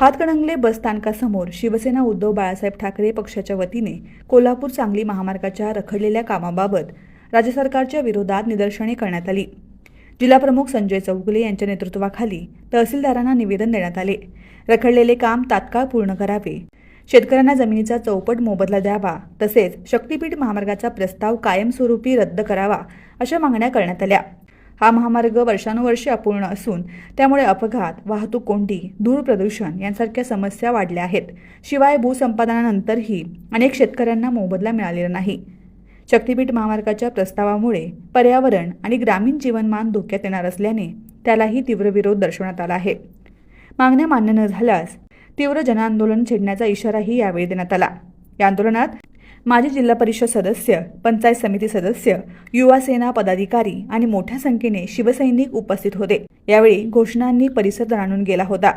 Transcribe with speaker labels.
Speaker 1: हातकणंगले बसस्थानकासमोर शिवसेना उद्धव बाळासाहेब ठाकरे पक्षाच्या वतीने कोल्हापूर सांगली महामार्गाच्या रखडलेल्या कामाबाबत राज्य सरकारच्या विरोधात निदर्शने करण्यात आली. जिल्हाप्रमुख संजय चौगुले यांच्या नेतृत्वाखाली तहसीलदारांना निवेदन देण्यात आले. रखडलेले काम तात्काळ पूर्ण करावे. शेतकऱ्यांना जमिनीचा चौपट मोबदला द्यावा तसेच शक्तीपीठ महामार्गाचा प्रस्ताव कायमस्वरूपी रद्द करावा अशा मागण्या करण्यात आल्या. हा महामार्ग वर्षानुवर्षे अपूर्ण असून त्यामुळे अपघात वाहतूक कोंडी धूळ प्रदूषण यांसारख्या समस्या वाढल्या आहेत. शिवाय भूसंपादनानंतरही अनेक शेतकऱ्यांना मोबदला मिळालेला नाही. शक्तीपीठ महामार्गाच्या प्रस्तावामुळे पर्यावरण आणि ग्रामीण जीवनमान धोक्यात येणार असल्याने त्यालाही तीव्र विरोध दर्शवण्यात आला आहे. मागण्या मान्य न झाल्यास तीव्र जनआंदोलन छेडण्याचा इशाराही यावेळी देण्यात आला. या आंदोलनात माजी जिल्हा परिषद सदस्य पंचायत समिती सदस्य युवा सेना पदाधिकारी आणि मोठ्या संख्येने शिवसैनिक उपस्थित होते. यावेळी घोषणांनी परिसर जाणून गेला होता.